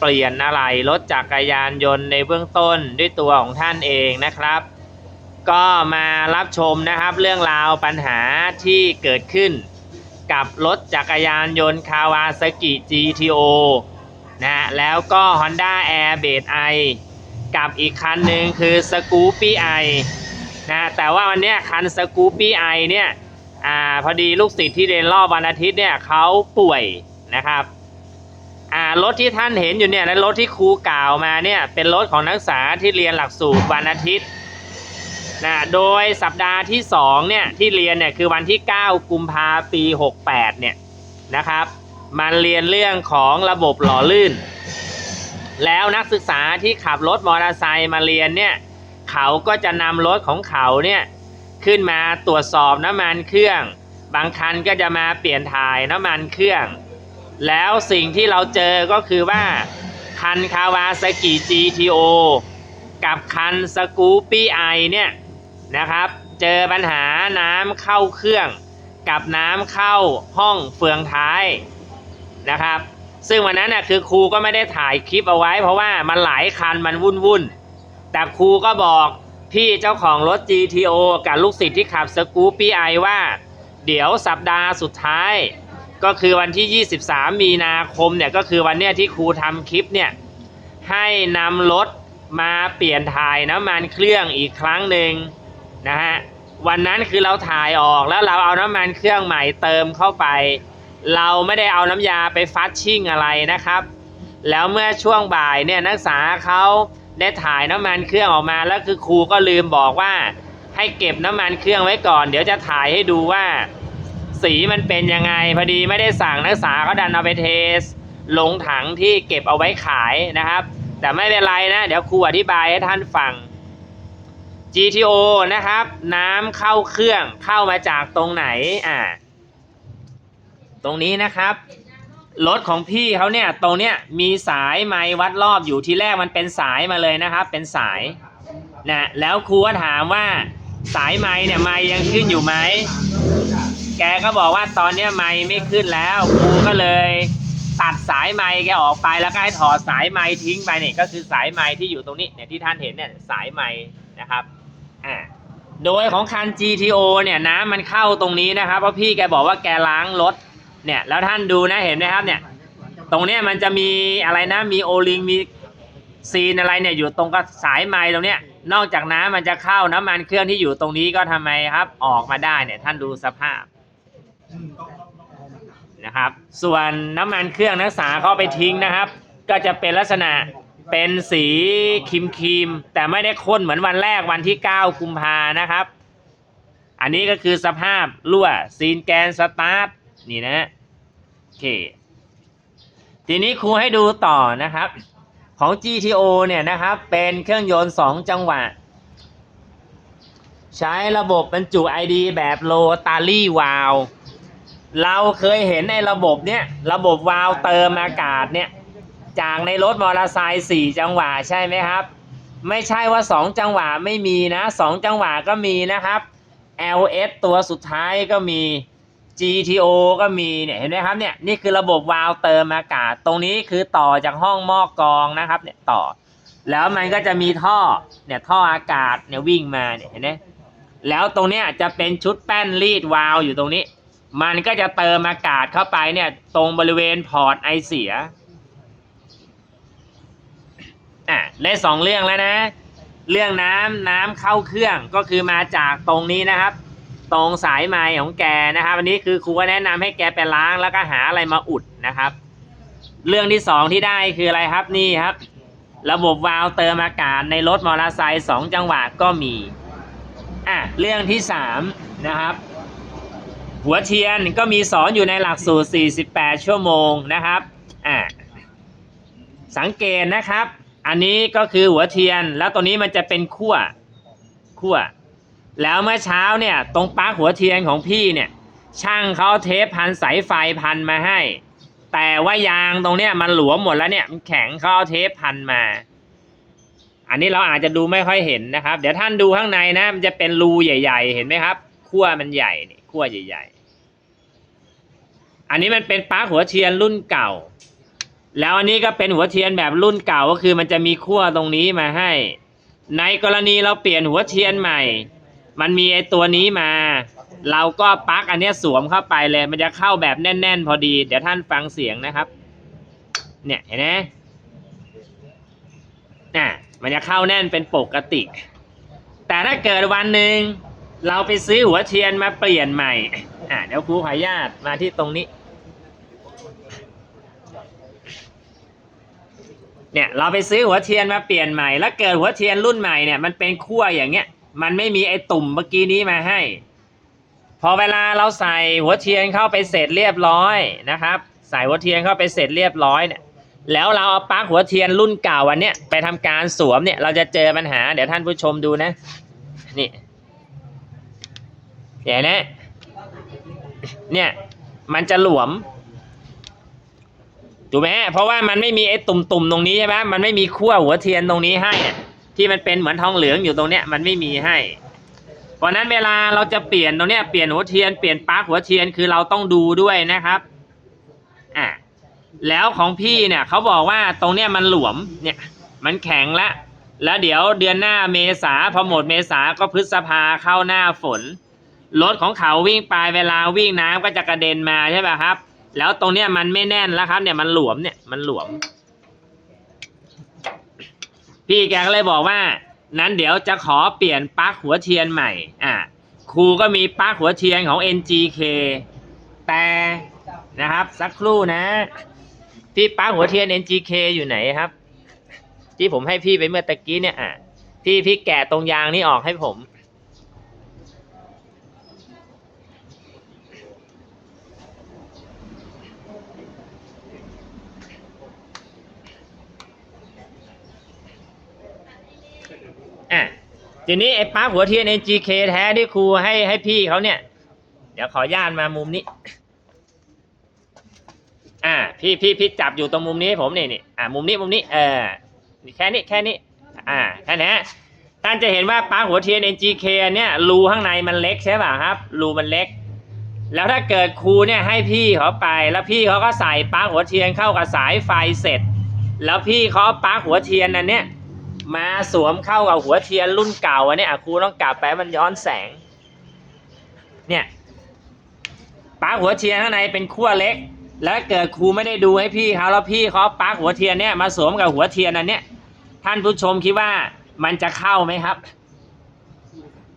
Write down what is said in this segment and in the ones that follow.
เปลี่ยนอะไรรถจักรยานยนต์ในเบื้องต้นด้วยตัวของท่านเองนะครับ ก็มารับชมนะครับเรื่องราวปัญหาที่เกิดขึ้น กับรถจักรยานยนต์คาวาซากิ GTO นะแล้วก็ Honda Air b a s e i กับอีกคันหนึ่งคือ Scoopy i นะแต่ว่าวันนี้คัน Scoopy i เนี่ยอ่าพอดีลูกศิษย์ที่เรียนรอบวันอาทิตย์เนี่ยเขาป่วยนะครับ อ่ารถที่ท่านเห็นอยู่เนี่ยและรถที่ครูกล่าวมาเนี่ยเป็นรถของนักศึกษาที่เรียนหลักสูตรวันอาทิตย์นะโดยสัปดาห์ที่2เนี่ยที่เรียนเนี่ยคือวันที่ 9 กุมภาปี 68 เนี่ยนะครับมันเรียนเรื่องของระบบหล่อลื่น แล้วนักศึกษาที่ขับรถมอเตอร์ไซค์มาเรียนเนี่ยเขาก็จะนำรถของเขาเนี่ยขึ้นมาตรวจสอบน้ำมันเครื่อง บางคันก็จะมาเปลี่ยนถ่ายน้ำมันเครื่อง แล้วสิ่งที่เราเจอก็คือว่า คันคาวาซากิ GTO กับคันสกูปี้ไอเนี่ยนะครับ เจอปัญหาน้ำเข้าเครื่อง กับน้ำเข้าห้องเฟืองท้ายนะครับ ซึ่งวันนั้นน่ะคือครูก็ไม่ได้ถ่ายคลิปเอาไว้ เพราะว่ามันหลายคันมันวุ่นวุ่นๆแต่ครูก็บอกพี่เจ้าของรถ GTO กับลูกศิษย์ที่ขับสกูปี้ไอว่า เดี๋ยวสัปดาห์สุดท้าย ก็คือวันที่ 23 มีนาคมเนี่ยก็คือวันเนี้ยที่ครูทำคลิปเนี่ยให้นำรถมาเปลี่ยนถ่ายน้ำมันเครื่องอีกครั้งหนึ่งนะฮะวันนั้นคือเราถ่ายออกแล้วเราเอาน้ำมันเครื่องใหม่เติมเข้าไป เราไม่ได้เอาน้ำยาไปฟัดชิ่งอะไรนะครับ แล้วเมื่อช่วงบ่ายเนี่ยนักศึกษาเขาได้ถ่ายน้ำมันเครื่องออกมาแล้วคือครูก็ลืมบอกว่า ให้เก็บน้ำมันเครื่องไว้ก่อน เดี๋ยวจะถ่ายให้ดูว่า สีมันเป็นยังไง พอดีไม่ได้สั่งนักศึกษาเขาดันเอาไปเทส ลงถังที่เก็บเอาไว้ขายนะครับ แต่ไม่เป็นไรนะ เดี๋ยวครูอธิบายให้ท่านฟัง GTO นะครับ น้ำเข้าเครื่องเข้ามาจากตรงไหนอ่าตรงนี้นะครับรถของพี่เขาเนี่ยตรงเนี้ยมีสายไม้วัดรอบอยู่ที่แรกมันเป็นสายมาเลยนะครับ เป็นสายนะแล้วครูก็ถามว่าสายไม้เนี่ยไม้ยังขึ้นอยู่ไหม แกก็บอกว่าตอนเนี้ยไม้ไม่ขึ้นแล้วครูก็เลย ตัดสายไม้แกออกไปแล้วก็ให้ถอดสายไม้ทิ้งไปเนี่ยก็คือสายไม้ที่อยู่ตรงนี้เนี่ยที่ท่านเห็นเนี่ยสายไม้นะครับอ่าโดยของคัน GTO เนี่ยน้ำมันเข้าตรงนี้นะครับเพราะพี่แกบอกว่าแกล้างรถเนี่ยแล้วท่านดูนะเห็นไหมครับเนี่ยตรงเนี้ยมันจะมีอะไรนะมีโอลิงมีซีนอะไรเนี่ยอยู่ตรงกับสายไม้ตรงเนี้ยนอกจากน้ำมันจะเข้าน้ำมันเครื่องที่อยู่ตรงนี้ก็ทำไมครับออกมาได้เนี่ยท่านดูสภาพ นะครับ ส่วนน้ำมันเครื่องนักศึกษาเขาเอาไปทิ้งนะครับ ก็จะเป็นลักษณะเป็นสีครีมครีมแต่ไม่ได้ข้นเหมือนวันแรกวันที่ 9 กุมภานะครับ อันนี้ก็คือสภาพรั่วซีนแกนสตาร์ทนี่นะโอเคทีนี้ครูให้ดูต่อนะครับ ของ GTO เนี่ยนะครับ เป็นเครื่องยนต์ 2 จังหวะ ใช้ระบบบรรจุ ID แบบโลตารี่วาล เราเคยเห็นในระบบเนี่ยระบบวาล์วเติมอากาศเนี่ยจากในรถมอเตอร์ไซค์สี่จังหวะใช่ไหมครับ ไม่ใช่ว่าสองจังหวะไม่มีนะสองจังหวะก็มีนะครับ LS ตัวสุดท้ายก็มี GTO ก็มีเนี่ยเห็นไหมครับเนี่ยนี่คือระบบวาล์วเติมอากาศ ตรงนี้คือต่อจากห้องหม้อกรองนะครับเนี่ยต่อ แล้วมันก็จะมีท่อเนี่ยท่ออากาศเนี่ยวิ่งมาเนี่ยเห็นไหมแล้วตรงเนี้ยจะเป็นชุดแป้นรีดวาล์วอยู่ตรงนี้ มันก็จะเติมอากาศเข้าไปเนี่ย ตรงบริเวณพอร์ตไอเสียอะได้สองเรื่องแล้วนะ เรื่องน้ำน้ำเข้าเครื่องก็คือมาจากตรงนี้นะครับ ตรงสายไม้ของแกนะครับอันนี้คือครูก็แนะนำให้แกไปล้างแล้วก็หาอะไรมาอุดนะครับ เรื่องที่สองที่ได้คืออะไรครับนี่ครับ ระบบวาล์วเติมอากาศในรถมอเตอร์ไซค์สองจังหวะก็มีอะเรื่องที่สามนะครับ หัวเทียนก็มีสอนอยู่ในหลักสูตร 48 ชั่วโมงนะครับอ่าสังเกตนะครับ อันนี้ก็คือหัวเทียน แล้วตัวนี้มันจะเป็นขั้วขั้วแล้วเมื่อเช้าเนี่ย ตรงปลั๊กหัวเทียนของพี่เนี่ย ช่างเขาเอาเทปพันสายไฟพันมาให้ แต่ว่ายางตรงเนี้ยมันหลวมหมดแล้วเนี่ยมันแข็งเขาเอาเทปพันมา อันนี้เราอาจจะดูไม่ค่อยเห็นนะครับ เดี๋ยวท่านดูข้างในนะ มันจะเป็นรูใหญ่ ๆ เห็นไหมครับขั้วมันใหญ่นี่ขั้วใหญ่ๆ อันนี้มันเป็นปลั๊กหัวเทียนรุ่นเก่า แล้วอันนี้ก็เป็นหัวเทียนแบบรุ่นเก่าก็คือมันจะมีขั้วตรงนี้มาให้ ในกรณีเราเปลี่ยนหัวเทียนใหม่ มันมีไอตัวนี้มา เราก็ปลั๊กอันนี้สวมเข้าไปเลย มันจะเข้าแบบแน่น ๆ พอดี เดี๋ยวท่านฟังเสียงนะครับ เนี่ยเห็นไหมน่ะมันจะเข้าแน่นเป็นปกติ แต่ถ้าเกิดวันหนึ่งเราไปซื้อหัวเทียนมาเปลี่ยนใหม่ อะเดี๋ยวครูขออนุญาตมาที่ตรงนี้ เนี่ยเราไปซื้อหัวเทียนมาเปลี่ยนใหม่ แล้วเกิดหัวเทียนรุ่นใหม่เนี่ยมันเป็นขั้วอย่างเงี้ย มันไม่มีไอ้ตุ่มเมื่อกี้นี้มาให้ พอเวลาเราใส่หัวเทียนเข้าไปเสร็จเรียบร้อยนะครับ ใส่หัวเทียนเข้าไปเสร็จเรียบร้อยเนี่ยแล้วเราเอาปลั๊กหัวเทียนรุ่นเก่าวันเนี้ยไปทำการสวมเนี่ยเราจะเจอปัญหา เดี๋ยวท่านผู้ชมดูนะนี่เดี๋ยวนะเนี่ยมันจะหลวม ถูกไหมเพราะว่ามันไม่มีไอ้ตุ่มๆตรงนี้ใช่ไหมมันไม่มีขั้วหัวเทียนตรงนี้ให้ ที่มันเป็นเหมือนทองเหลืองอยู่ตรงเนี้ยมันไม่มีให้เพราะนั้นเวลาเราจะเปลี่ยนตรงเนี้ยเปลี่ยนหัวเทียนเปลี่ยนปลั๊กหัวเทียนคือเราต้องดูด้วยนะครับอะแล้วของพี่เนี่ยเขาบอกว่าตรงเนี้ยมันหลวมเนี่ย มันแข็งละแล้วเดี๋ยวเดือนหน้าเมษาพอหมดเมษาก็พฤษภาเข้าหน้าฝนรถของเขาวิ่งไปเวลาวิ่งน้ำก็จะกระเด็นมาใช่ป่ะครับ แล้วตรงเนี้ยมันไม่แน่นแล้วครับเนี่ยมันหลวมเนี่ยมันหลวม พี่แกก็เลยบอกว่า นั้นเดี๋ยวจะขอเปลี่ยนปลั๊กหัวเทียนใหม่ อะครูก็มีปลั๊กหัวเทียนของ NGK แต่นะครับ สักครู่นะพี่ปลั๊กหัวเทียน NGK อยู่ไหนครับ ที่ผมให้พี่ไปเมื่อตะกี้เนี่ยอะพี่พี่แกะตรงยางนี่ออกให้ผม อะทีนี้ไอ้ปลั๊กหัวเทียน NGK แท้ที่ครูให้ให้พี่เขาเนี่ย เดี๋ยวขอญาตมามุมนี้ อ่า พี่พี่พี่จับอยู่ตรงมุมนี้ให้ผมนี่นี่อ่า มุมนี้มุมนี้เออแค่นี้แค่นี้ อ่าแค่นี้ฮะท่านจะเห็นว่าปลั๊กหัวเทียน NGK เนี่ยรูข้างในมันเล็กใช่ป่ะครับรูมันเล็ก แล้วถ้าเกิดครูเนี่ยให้พี่เขาไป แล้วพี่เขาก็ใส่ปลั๊กหัวเทียนเข้ากับสายไฟเสร็จ แล้วพี่เขาเอาปลาหัวเทียนอันเนี้ย มาสวมเข้ากับหัวเทียนรุ่นเก่าอันเนี้ยอะครูต้องกลับไปมันย้อนแสง เนี่ยปักหัวเทียนข้างในเป็นขั้วเล็ก แล้วเกิดครูไม่ได้ดูให้พี่เขาแล้วพี่เขาเอาปลั๊กหัวเทียนเนี่ยมาสวมกับหัวเทียนอันเนี้ยท่านผู้ชมคิดว่ามันจะเข้าไหมครับ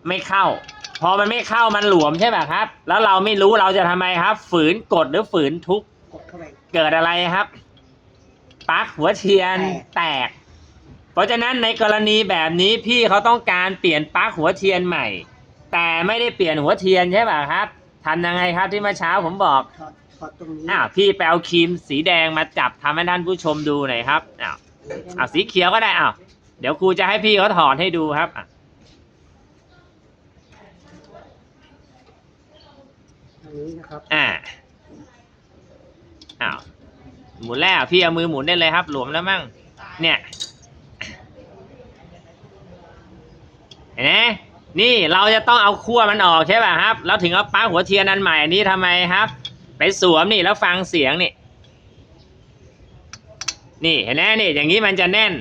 ไม่เข้า พอมันไม่เข้ามันหลวมใช่ไหมครับ แล้วเราไม่รู้เราจะทำไมครับ ฝืนกดหรือฝืนทุบกเกิดอะไรครับปักหัวเทียนแตก เพราะฉะนั้นในกรณีแบบนี้พี่เขาต้องการเปลี่ยนปลั๊กหัวเทียนใหม่ แต่ไม่ได้เปลี่ยนหัวเทียนใช่ป่ะครับทำยังไงครับที่เมื่อเช้าผมบอกถอดถอดตรงนี้อ้าวพี่ไปเอาครีมสีแดงมาจับทำให้ท่านผู้ชมดูหน่อยครับอ้าวอ้าวสีเขียวก็ได้อ้าวเดี๋ยวครูจะให้พี่เขาถอดให้ดูครับอะตรงนี้นะครับอ่าอ้าวหมุนแล้วพี่เอามือหมุนได้เลยครับหลวมแล้วมั่งเนี่ย เห็นไหมนี่เราจะต้องเอาขั้วมันออกใช่ป่ะครับ แล้วถึงเอาปลั๊กหัวเทียนอันใหม่อันนี้ทำไมครับ ไปสวมนี่แล้วฟังเสียงนี่ นี่เห็นไหมนี่อย่างนี้มันจะแน่น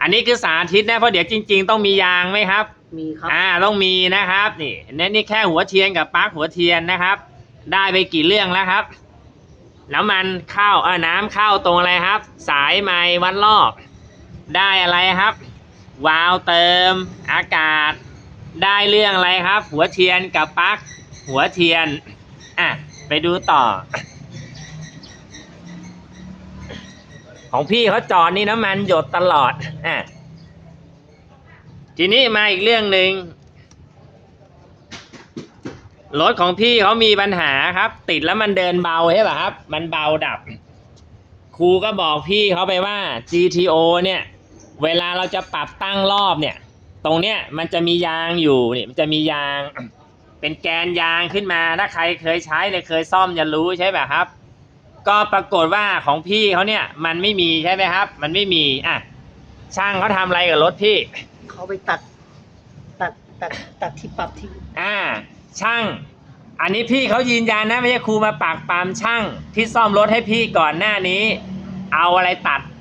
อันนี้คือสาธิตนะเพราะเดี๋ยวจริง ๆ ต้องมียางไหมครับ มีครับอ่าต้องมีนะครับ นี่เห็นไหมนี่แค่หัวเทียนกับปลั๊กหัวเทียนนะครับ ได้ไปกี่เรื่องแล้วครับ แล้วมันเข้าเออน้ำเข้าตรงอะไรครับ สายไม้วัดรอบ ได้อะไรครับ วาล์วเติม อากาศ ได้เรื่องอะไรครับ หัวเทียนกับปลั๊กหัวเทียน อะ ไปดูต่อ ของพี่เขาจอดนี่น้ำมันหยดตลอด อะ ทีนี้มาอีกเรื่องหนึ่งรถของพี่เขามีปัญหาครับ ติดแล้วมันเดินเบาใช่ป่ะครับ มันเบาดับคครูก็บอกพี่เขาไปว่า GTO เนี่ย เวลาเราจะปรับตั้งรอบเนี่ย ตรงเนี้ยมันจะมียางอยู่เนี่ยมันจะมียาง เป็นแกนยางขึ้นมาถ้าใครเคยใช้เนี่ยเคยซ่อมจะรู้ใช่ไหมครับ ก็ปรากฏว่าของพี่เขาเนี่ยมันไม่มีใช่ไหมครับ มันไม่มีอะช่างเขาทำอะไรกับรถพี่เขาไปตัดตัดตัดตัดที่ปรับที่อ่า ช่าง อันนี้พี่เขายืนยันนะไม่ใช่ครูมาปากปรามช่างที่ซ่อมรถให้พี่ก่อนหน้านี้ เอาอะไรตัดเอาเอา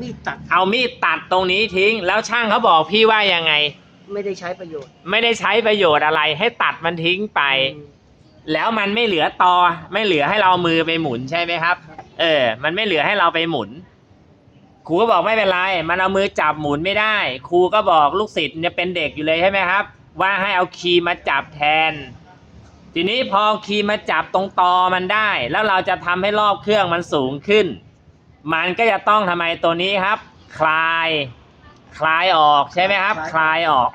มีดตัดเอามีดตัดตรงนี้ทิ้ง แล้วช่างเขาบอกพี่ว่ายังไง ไม่ได้ใช้ประโยชน์ไม่ได้ใช้ประโยชน์อะไร ให้ตัดมันทิ้งไป อืม แล้วมันไม่เหลือตอ ไม่เหลือให้เราเอามือไปหมุนใช่ไหมครับ ครับ เออ มันไม่เหลือให้เราไปหมุน ครูก็บอกไม่เป็นไร มันเอามือจับหมุนไม่ได้ ครูก็บอกลูกศิษย์เนี่ยเป็นเด็กอยู่เลยใช่ไหมครับ ว่าให้เอาครีมมาจับแทน ทีนี้พอครีมมาจับตรงตอมันได้ แล้วเราจะทำให้รอบเครื่องมันสูงขึ้น มันก็จะต้องทำไมตัวนี้ครับ คลาย คลายออกใช่ไหมครับ คลายออก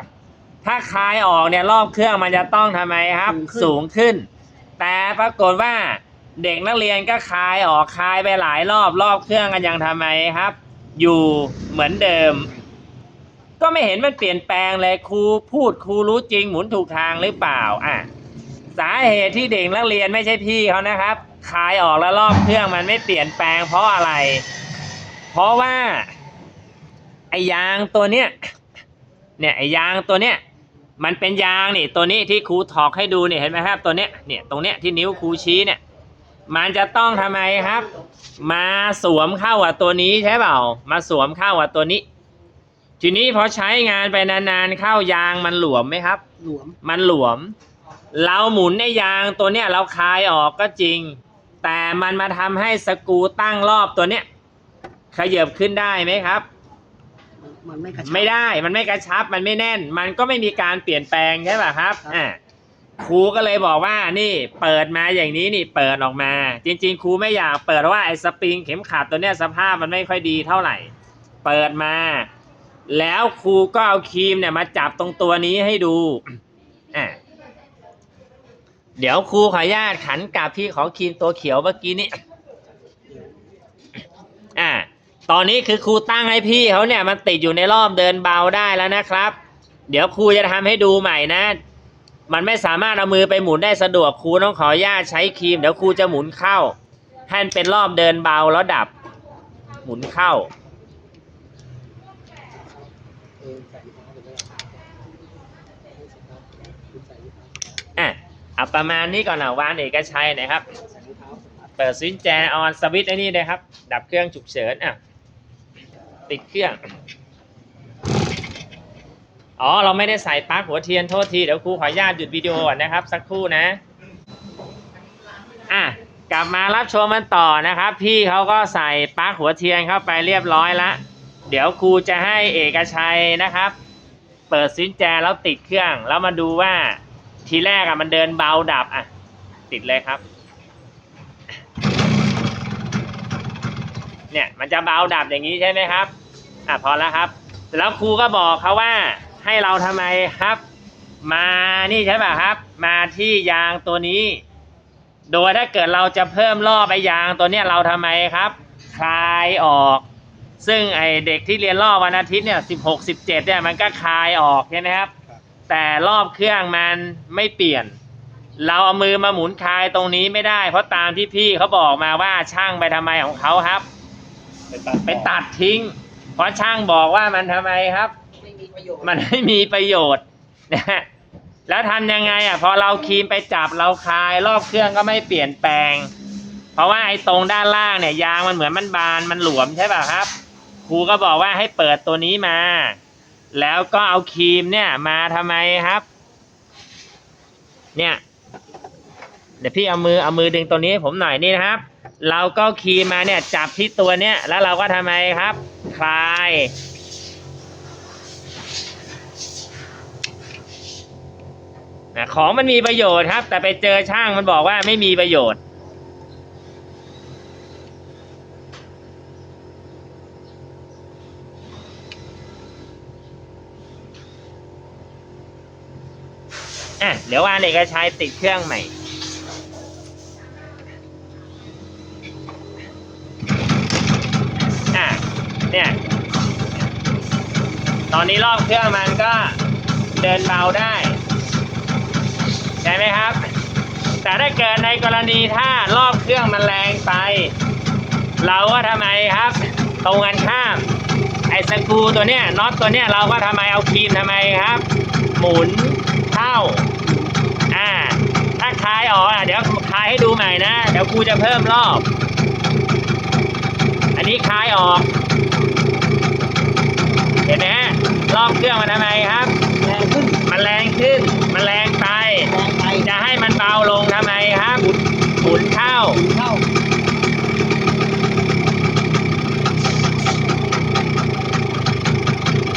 ถ้าคลายออกเนี่ยรอบเครื่องมันจะต้องทำไมครับ สูงขึ้น แต่ปรากฏว่าเด็กนักเรียนก็คลายออกคลายไปหลายรอบรอบเครื่องกันยังทำไมครับ อยู่เหมือนเดิม ก็ไม่เห็นมันเปลี่ยนแปลงเลยครูพูดครูรู้จริงหมุนถูกทางหรือเปล่าอะสาเหตุที่เด็กนักเรียนไม่ใช่พี่เขานะครับ คลายออกแล้วรอบเครื่องมันไม่เปลี่ยนแปลงเพราะอะไร เพราะว่าไอ้ยางตัวเนี้ยเนี่ยไอ้ยางตัวเนี้ยมันเป็นยางนี่ตัวนี้ที่ครูถอกให้ดูเนี่ยเห็นไหมครับตัวเนี้ยเนี่ยตรงเนี้ยที่นิ้วครูชี้เนี่ยมันจะต้องทำไมครับ มาสวมเข้ากับตัวนี้ใช่เปล่ามาสวมเข้ากับตัวนี้ ทีนี้พอใช้งานไปนานๆเข้ายางมันหลวมไหมครับ หลวมมันหลวม เราหมุนในยางตัวเนี้ยเราคลายออกก็จริง แต่มันมาทำให้สกรูตั้งรอบตัวเนี้ยขยับขึ้นได้ไหมครับมันมันไม่กระชับ ไม่ได้มันไม่กระชับมันไม่แน่น มันก็ไม่มีการเปลี่ยนแปลงใช่ป่ะครับครับ อ่าครูก็เลยบอกว่านี่เปิดมาอย่างนี้นี่เปิดออกมา จริง ๆ ครูไม่อยากเปิดเพราะว่าไอ้สปริงเข็มขัดตัวเนี้ยสภาพมันไม่ค่อยดีเท่าไหร่ เปิดมา แล้วครูก็เอาครีมเนี่ยมาจับตรงตัวนี้ให้ดูอ่า เดี๋ยวครูขออนุญาตขันกลับพี่ของครีมตัวเขียวเมื่อกี้นี้ อ่า ตอนนี้คือครูตั้งให้พี่เขาเนี่ย มันติดอยู่ในรอบเดินเบาได้แล้วนะครับ เดี๋ยวครูจะทำให้ดูใหม่นะ มันไม่สามารถเอามือไปหมุนได้สะดวกครูต้องขออนุญาตใช้ครีม เดี๋ยวครูจะหมุนเข้าให้มันเป็นรอบเดินเบาแล้วดับ หมุนเข้าเออใส่เท้าไปเลยใส่เท้าอะ เอาประมาณนี้ก่อนนะวานเอกชัยนะครับ เปิดสวิตช์แจออนสวิตช์ไอ้นี่เลยครับ ดับเครื่องฉุกเฉินอะติดเครื่อง อ๋อ เราไม่ได้ใส่ปลั๊กหัวเทียนโทษที เดี๋ยวครูขออนุญาตหยุดวิดีโอก่อนนะครับ สักครู่นะ อะ กลับมารับชมมันต่อนะครับ พี่เขาก็ใส่ปลั๊กหัวเทียนเข้าไปเรียบร้อยละเดี๋ยวครูจะให้เอกชัยนะครับ เปิดสวิตช์แจแล้วติดเครื่อง แล้วมาดูว่า ทีแรกอะมันเดินเบาดับอะ ติดเลยครับ เนี่ยมันจะเบาดับอย่างนี้ใช่ไหมครับ อะพอแล้วครับ แล้วครูก็บอกเขาว่าให้เราทำไมครับ มานี่ใช่ป่ะครับ มาที่ยางตัวนี้ โดยถ้าเกิดเราจะเพิ่มรอไอ้ยางตัวเนี้ยเราทำไมครับ คลายออก ซึ่งไอเด็กที่เรียนรอวันอาทิตย์เนี่ยสิบหกสิบเจ็ดเนี่ยมันก็คลายออกใช่ไหมครับ แต่รอบเครื่องมันไม่เปลี่ยน เราเอามือมาหมุนคลายตรงนี้ไม่ได้ เพราะตามที่พี่เขาบอกมาว่าช่างไปทำไมของเขาครับ ไปตัดไปตัดทิ้ง เพราะช่างบอกว่ามันทำไมครับ ไม่มีประโยชน์มันไม่มีประโยชน์นะฮะแล้วทำยังไงอะพอเราครีมไปจับเราคลาย รอบเครื่องก็ไม่เปลี่ยนแปลง เพราะว่าไอ้ตรงด้านล่างเนี่ยยางมันเหมือนมันบานมันหลวมใช่ป่ะครับ ครูก็บอกว่าให้เปิดตัวนี้มา แล้วก็เอาครีมเนี่ยมาทำไมครับ เนี่ย เดี๋ยวพี่เอามือเอามือดึงตัวนี้ให้ผมหน่อยนี่นะครับ เราก็ครีมมาเนี่ยจับที่ตัวเนี้ยแล้วเราก็ทำไมครับ คลาย ของมันมีประโยชน์ครับ แต่ไปเจอช่างมันบอกว่าไม่มีประโยชน์ เดี๋ยววานเอกชัยติดเครื่องใหม่อะเนี่ย ตอนนี้รอบเครื่องมันก็เดินเบาได้ ใช่ไหมครับ แต่ถ้าเกิดในกรณีถ้ารอบเครื่องมันแรงไป เราก็ทำไมครับตรงกันข้ามไอ้สกูตัวเนี้ยน็อตตัวเนี้ยเราก็ทำไมเอาครีมทำไมครับ หมุนเข้า คลายออกอะเดี๋ยวคลายให้ดูใหม่นะ เดี๋ยวครูจะเพิ่มรอบ อันนี้คลายออก เห็นไหมฮะรอบเครื่องมันทำไมครับ แรงขึ้นมันแรงขึ้น มันแรงไป แรงไปจะให้มันเบาลงทำไมครับหมุนเข้า เข้า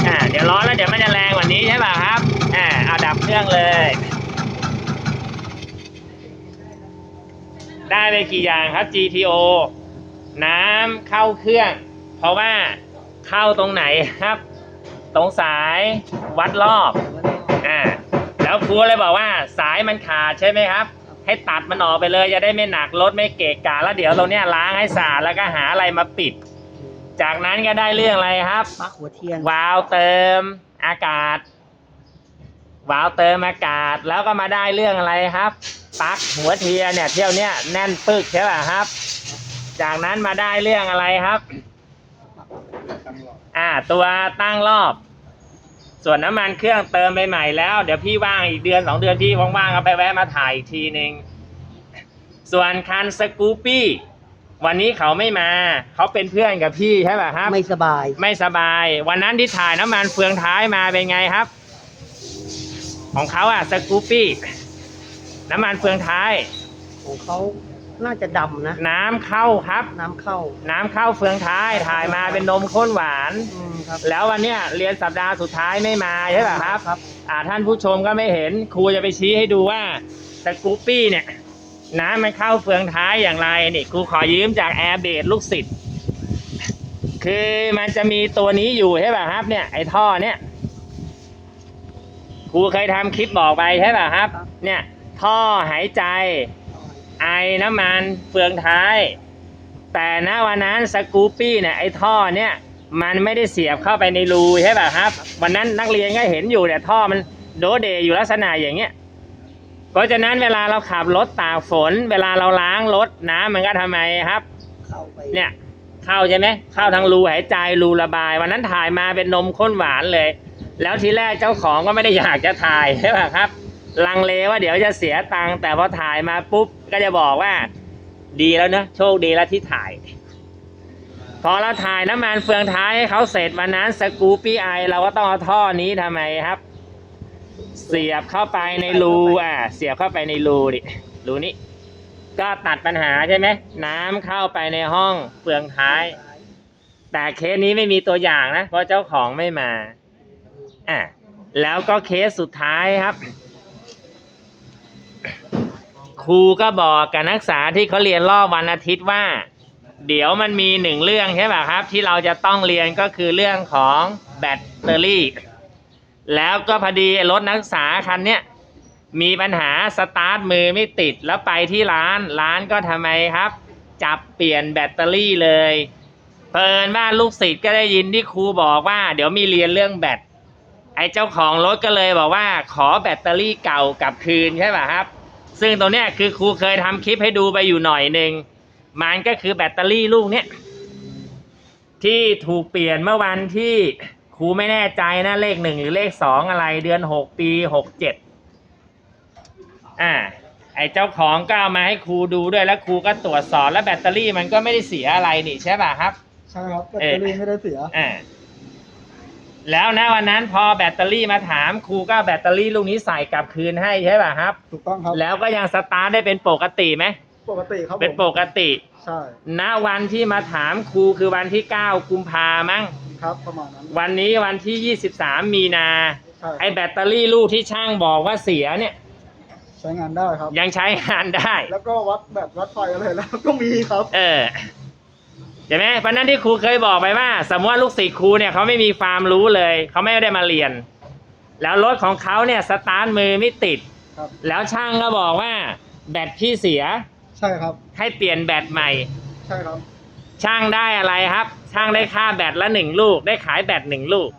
อ่า เดี๋ยวร้อนแล้วเดี๋ยวมันจะแรงกว่านี้ใช่ป่ะครับ อ่าเอาดับเครื่องเลย ได้ไปกี่อย่างครับ GTO น้ำเข้าเครื่อง เพราะว่าเข้าตรงไหนครับ ตรงสายวัดรอบอ่าแล้วครูเลยบอกว่าสายมันขาดใช่ไหมครับ ให้ตัดมันออกไปเลยจะได้ไม่หนักรถไม่เกะกะแล้วเดี๋ยวตรงเนี้ยล้างให้สะอาดแล้วก็หาอะไรมาปิด จากนั้นก็ได้เรื่องอะไรครับ ปลั๊กหัวเทียนวาล์วเติมอากาศ วาล์วเติมอากาศแล้วก็มาได้เรื่องอะไรครับปลั๊กหัวเทียนเนี่ยเที่ยวเนี้ยแน่นปึกใช่ป่ะครับ จากนั้นมาได้เรื่องอะไรครับ อ่า ตัวตั้งรอบ ส่วนน้ำมันเครื่องเติมไปใหม่แล้ว เดี๋ยวพี่ว่างอีกเดือนสองเดือนพี่ว่างๆก็ไปแวะมาถ่ายอีกทีหนึ่งส่วนคันสกูปปี้วันนี้เขาไม่มา เขาเป็นเพื่อนกับพี่ใช่ป่ะครับ ไม่สบาย ไม่สบาย วันนั้นที่ถ่ายน้ำมันเฟืองท้ายมาเป็นไงครับ ของเขาอะสกูปปี้น้ำมันเฟืองท้าย ของเขาน่าจะดำนะ น้ำเข้าครับ น้ำเข้า น้ำเข้าเฟืองท้ายถ่ายมาเป็นนมข้นหวาน อืมครับ แล้ววันเนี้ยเรียนสัปดาห์สุดท้ายไม่มาใช่ป่ะครับ ครับ อ่าท่านผู้ชมก็ไม่เห็นครูจะไปชี้ให้ดูว่าสกูปปี้เนี่ย น้ำมันเข้าเฟืองท้ายอย่างไรนี่ครูขอยืมจากแอร์เบดลูกศิษย์คือมันจะมีตัวนี้อยู่ใช่ป่ะครับ เนี่ยไอ้ท่อเนี่ย ครูเคยทำคลิปบอกไปใช่ป่ะครับครับ เนี่ย ท่อหายใจ ไอน้ำมันเฟืองท้าย แต่ณวันนั้นสกูปปี้เนี่ยไอ้ท่อเนี่ยมันไม่ได้เสียบเข้าไปในรูใช่ป่ะครับ วันนั้นนักเรียนก็เห็นอยู่เนี่ยท่อมันโดเดอยู่ลักษณะอย่างเงี้ยเพราะฉะนั้นเวลาเราขับรถตากฝน เวลาเราล้างรถน้ำมันก็ทำไมครับเข้าไปเนี่ยเข้าใช่ไหมเข้าทางรูหายใจรูระบาย วันนั้นถ่ายมาเป็นนมข้นหวานเลย แล้วทีแรกเจ้าของก็ไม่ได้อยากจะถ่ายใช่ป่ะครับ ลังเลว่าเดี๋ยวจะเสียตังค์แต่พอถ่ายมาปุ๊บก็จะบอกว่า ดีแล้วเนอะโชคดีแล้วที่ถ่าย พอเราถ่ายน้ำมันเฟืองท้ายให้เขาเสร็จวันนั้นสกูปปี้ไอเราก็ต้องเอาท่อนี้ทำไมครับ เสียบเข้าไปในรูอะ เสียบเข้าไปในรูดิรูนี้ ก็ตัดปัญหาใช่ไหมน้ำเข้าไปในห้องเฟืองท้าย แต่เคสนี้ไม่มีตัวอย่างนะเพราะเจ้าของไม่มา อะแล้วก็เคสสุดท้ายครับ ครูก็บอกกับนักศึกษาที่เขาเรียนรอบวันอาทิตย์ว่า เดี๋ยวมันมีหนึ่งเรื่องใช่ป่ะครับ ที่เราจะต้องเรียนก็คือเรื่องของแบตเตอรี่ แล้วก็พอดีรถนักศึกษาคันเนี้ยมีปัญหาสตาร์ทมือไม่ติดแล้วไปที่ร้านร้านก็ทำไมครับ จับเปลี่ยนแบตเตอรี่เลย เพลินว่าลูกศิษย์ก็ได้ยินที่ครูบอกว่า เดี๋ยวมีเรียนเรื่องแบต ไอ้เจ้าของรถก็เลยบอกว่าขอแบตเตอรี่เก่ากลับคืนใช่ป่ะครับ ซึ่งตรงเนี้ยคือครูเคยทำคลิปให้ดูไปอยู่หน่อยหนึ่งมันก็คือแบตเตอรี่ลูกเนี้ยที่ถูกเปลี่ยนเมื่อวันที่ครูไม่แน่ใจนะเลขหนึ่งหรือเลขสองอะไรเดือนหกปีหกเจ็ดอ่าไอ้เจ้าของก็เอามาให้ครูดูด้วยแล้วครูก็ตรวจสอบแล้วแบตเตอรี่มันก็ไม่ได้เสียอะไรนี่ใช่ป่ะครับ ใช่ครับแบตเตอรี่ไม่ได้เสียอ่า แล้วนะวันนั้นพอแบตเตอรี่มาถามครูก็เอาแบตเตอรี่ลูกนี้ใส่กลับคืนให้ใช่ป่ะครับ ถูกต้องครับแล้วก็ยังสตาร์ทได้เป็นปกติไหมปกติครับเป็นผมปกติใช่ณวันที่มาถามครูคือวันที่ 9 กุมภามั้งครับประมาณนั้นวันนี้วันที่ 23 มีนา ใช่ไอแบตเตอรี่ลูกที่ช่างบอกว่าเสียเนี่ย ใช้งานได้ครับ ยังใช้งานได้ แล้วก็วัดแบตวัดไฟอะไรแล้วก็มีครับ เออใช่ไหมเพราะนั้นที่ครูเคยบอกไปว่า สมมติว่าลูกศิษย์ครูเนี่ยเขาไม่มีความรู้เลย เขาไม่ได้มาเรียน แล้วรถของเขาเนี่ยสตาร์ทมือไม่ติด ครับ แล้วช่างก็บอกว่า แบตพี่เสีย ใช่ครับ ให้เปลี่ยนแบตใหม่ ใช่ครับ ช่างได้อะไรครับ ช่างได้ค่าแบตละหนึ่งลูก ได้ขายแบตหนึ่งลูก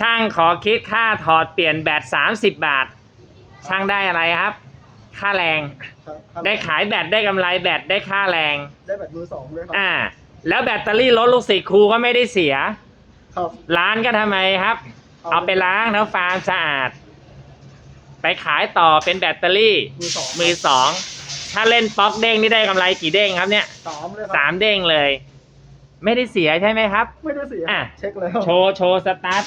ช่างขอคิดค่าถอดเปลี่ยนแบต30บาท ช่างได้อะไรครับ ค่าแรงครับครับได้ขายแบตได้กำไรแบตได้ค่าแรง ได้แบบมือสองด้วยครับ อ่า แล้วแบตเตอรี่รถลูกศิษย์ครูก็ไม่ได้เสีย ครับ ร้านก็ทำไมครับเอาไปล้างแล้วฟาร์มสะอาด ไปขายต่อเป็นแบตเตอรี่ มือสองมือสอง ถ้าเล่นป๊อกเด้งนี่ได้กำไรกี่เด้งครับเนี่ยสามเลยครัสามเด้งเลย ไม่ได้เสียใช่ไหมครับ ไม่ได้เสีย อะ เช็คแล้วโชว์โชว์สตาร์ท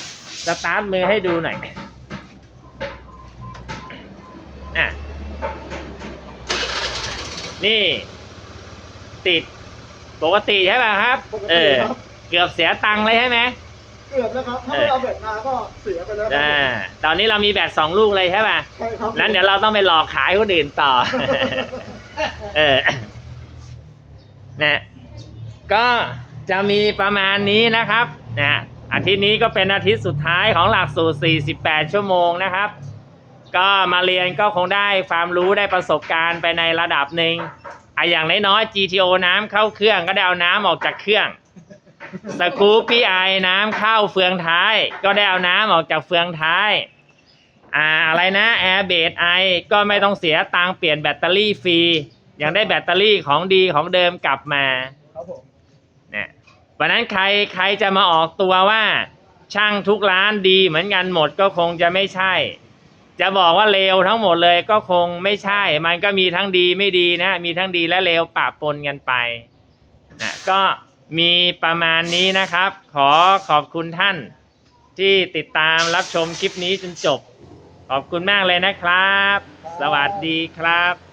สตาร์ทมือให้ดูหน่อยอะนี่ ติด ปกติใช่ป่ะครับ ปกเอติอครับเกือบเสียตังค์เลยใช่ไหมเกือบแล้วครับ ถ้าเออไม่เอาแบบมาก็เสียไปแล้วครับอ่าตอนนี้เรามีแบตสองลูกเลยใช่ป่ะ ใช่ครับนั้นเดี๋ยวเราต้องไปหลอกขายคนอื่นต่อ เออ นะก็จะมีประมาณนี้นะครับนะอาทิตย์นี้ก็เป็นอาทิตย์สุดท้ายของหลักสูตร 48 ชั่วโมงนะครับ ก็มาเรียนก็คงได้ความรู้ได้ประสบการณ์ไปในระดับหนึ่ง อะอย่างน้อยๆ GTO น้ำเข้าเครื่องก็ได้เอาน้ำออกจากเครื่องสกูปปี้ไอน้ำเข้าเฟืองท้าย ก็ได้เอาน้ำออกจากเฟืองท้ายอ่าอะไรนะแอร์เบดไอก็ไม่ต้องเสียตังค์เปลี่ยนแบตเตอรี่ฟรียังได้แบตเตอรี่ของดีของเดิมกลับมาครับผมเนี่ยวันนั้นใครใครจะมาออกตัวว่า ช่างทุกร้านดีเหมือนกันหมดก็คงจะไม่ใช่ จะบอกว่าเลวทั้งหมดเลยก็คงไม่ใช่ มันก็มีทั้งดีไม่ดีนะ มีทั้งดีและเลวปะปนกันไปนะก็มีประมาณนี้นะครับ ขอขอบคุณท่านที่ติดตามรับชมคลิปนี้จนจบ ขอบคุณมากเลยนะครับ สวัสดีครับ